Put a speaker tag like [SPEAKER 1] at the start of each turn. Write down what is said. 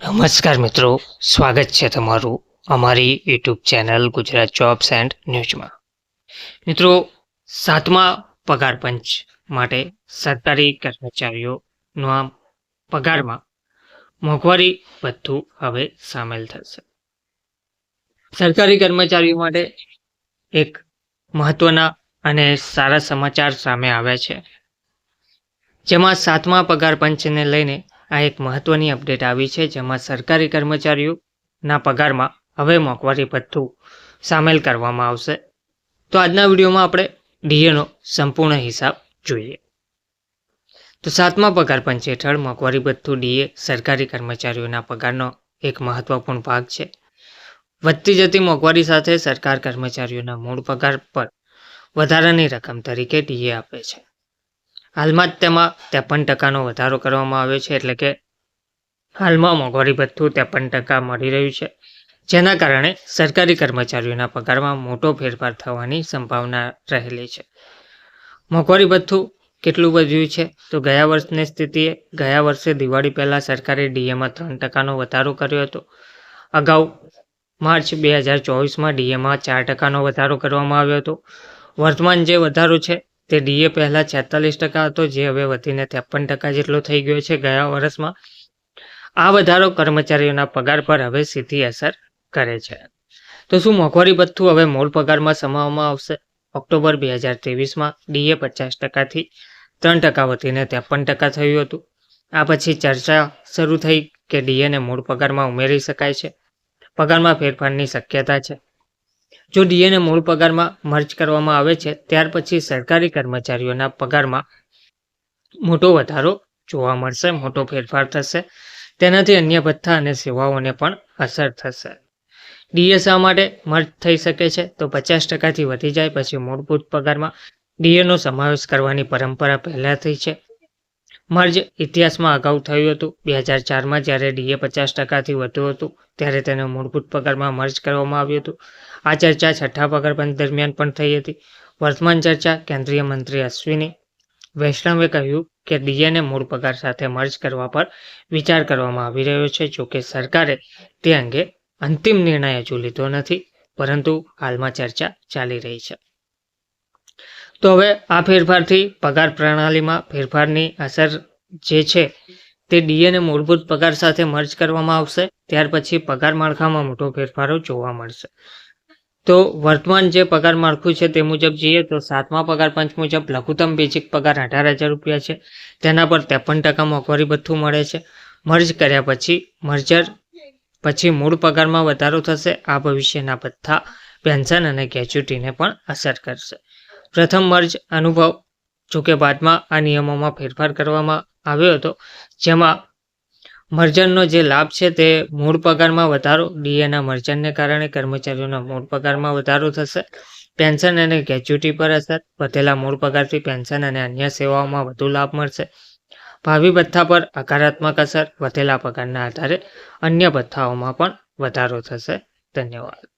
[SPEAKER 1] નમસ્કાર મિત્રો, સ્વાગત છે તમારું અમારી YouTube channel Gujarat jobs and ન્યૂઝમાં મિત્રો, સાતમા પગાર પંચ માટે સરકારી કર્મચારીઓના પગારમાં મોંઘવારી ભથ્થું હવે સામેલ થશે. સરકારી કર્મચારીઓ માટે એક મહત્વના અને સારા સમાચાર સામે આવ્યા છે. જેમાં સાતમા પગાર પંચને લઈને આ એક મહત્વની અપડેટ આવી છે જેમાં સરકારી કર્મચારીઓના પગારમાં હવે મોંઘવારી ભથ્થું સામેલ કરવામાં આવશે. તો આજના વિડીયોમાં આપણે ડીએનો સંપૂર્ણ હિસાબ જોઈએ. તો સાતમા પગાર પંચ હેઠળ મોંઘવારી ભથ્થું ડીએ સરકારી કર્મચારીઓના પગારનો એક મહત્વપૂર્ણ ભાગ છે. વધતી જતી મોંઘવારી સાથે સરકાર કર્મચારીઓના મૂળ પગાર પર વધારાની રકમ તરીકે ડીએ આપે છે. હાલમાં જ તેમાં ત્રેપન ટકાનો વધારો કરવામાં આવ્યો છે, એટલે કે હાલમાં મોંઘવારી ભથ્થું ત્રેપન ટકા મળી રહ્યું છે. જેના કારણે સરકારી કર્મચારીઓના પગારમાં મોટો ફેરફાર થવાની સંભાવના રહેલી છે. મોંઘવારી ભથ્થું કેટલું વધ્યું છે? તો ગયા વર્ષની સ્થિતિએ ગયા વર્ષે દિવાળી પહેલાં સરકારે ડીએમાં ત્રણ ટકાનો વધારો કર્યો હતો. અગાઉ માર્ચ બે હજાર ચોવીસમાં ડીએમાં ચાર ટકાનો વધારો કરવામાં આવ્યો હતો. વર્તમાન જે વધારો છે તે ડીએ પહેલાં છેતાલીસ ટકા હતો, જે હવે વધીને ત્રેપન ટકા જેટલો થઈ ગયો છે ગયા વર્ષમાં. આ વધારો કર્મચારીઓના પગાર પર હવે સીધી અસર કરે છે. તો શું મોંઘવારી ભથ્થું હવે મૂળ પગારમાં સમાવવામાં આવશે? ઓક્ટોબર બે હજાર ત્રેવીસમાં ડીએ પચાસ ટકાથી ત્રણ ટકા વધીને ત્રેપન ટકા થયું હતું. આ પછી ચર્ચા શરૂ થઈ કે ડીએને મૂળ પગારમાં ઉમેરી શકાય છે. પગારમાં ફેરફારની શક્યતા છે. જો ડીએને મૂળ પગારમાં મર્જ કરવામાં આવે છે, ત્યાર પછી સરકારી કર્મચારીઓના પગારમાં મોટો વધારો જોવા મળશે, મોટો ફેરફાર થશે. તેનાથી અન્ય ભથ્થા અને સેવાઓને પણ અસર થશે. ડીએ શા માટે મર્જ થઈ શકે છે, તો પચાસ ટકાથી વધી જાય, પછી મૂળભૂત પગારમાં ડીએનો સમાવેશ કરવાની પરંપરા પહેલાંથી છે. મર્જ ઇતિહાસમાં અગાઉ થયું હતું. બે હજાર ચારમાં જ્યારે ડીએ પચાસ ટકાથી વધુ હતું, ત્યારે તેને મૂળભૂત પગારમાં મર્જ કરવામાં આવ્યું હતું. આ ચર્ચા છઠ્ઠા પગાર પંચ દરમિયાન પણ થઈ હતી. વર્તમાન ચર્ચા કેન્દ્રીય મંત્રી અશ્વિની વૈષ્ણવે કહ્યું કે ડીએને મૂળ પગાર સાથે મર્જ કરવા પર વિચાર કરવામાં આવી રહ્યો છે જોકે સરકારે તે અંગે અંતિમ નિર્ણય હજુ લીધો નથી, પરંતુ હાલમાં ચર્ચા ચાલી રહી છે. તો હવે આ ફેરફારથી પગાર પ્રણાલીમાં ફેરફારની અસર જે છે તે ડીએને મૂળભૂત પગાર સાથે મર્જ કરવામાં આવશે. ત્યાર પછી પગાર માળખામાં મોટો ફેરફારો જોવા મળશે. તો વર્તમાન જે પગાર માળખું છે તે મુજબ જોઈએ તો સાતમા પગાર પંચ મુજબ લઘુત્તમ બેઝિક પગાર અઢાર હજાર રૂપિયા છે. તેના પર ત્રેપન ટકા મોંઘવારી ભથ્થું મળે છે. મર્જ કર્યા પછી મર્જર પછી મૂળ પગારમાં વધારો થશે. આ ભવિષ્યના ભથ્થા પેન્શન અને ગ્રેચ્યુટીને પણ અસર કરશે. પ્રથમ મર્જ અનુભવ, જોકે બાદમાં આ નિયમોમાં ફેરફાર કરવામાં આવ્યો હતો, જેમાં મર્જરનો જે લાભ છે તે મૂળ પગારમાં વધારો, ડીએના મર્જરને કારણે કર્મચારીઓના મૂળ પગારમાં વધારો થશે, પેન્શન અને ગ્રેચ્યુટી પર અસર, વધેલા મૂળ પગારથી પેન્શન અને અન્ય સેવાઓમાં વધુ લાભ મળશે, ભાવિ ભથ્થા પર હકારાત્મક અસર, વધેલા પગારના આધારે અન્ય ભથ્થાઓમાં પણ વધારો થશે. ધન્યવાદ.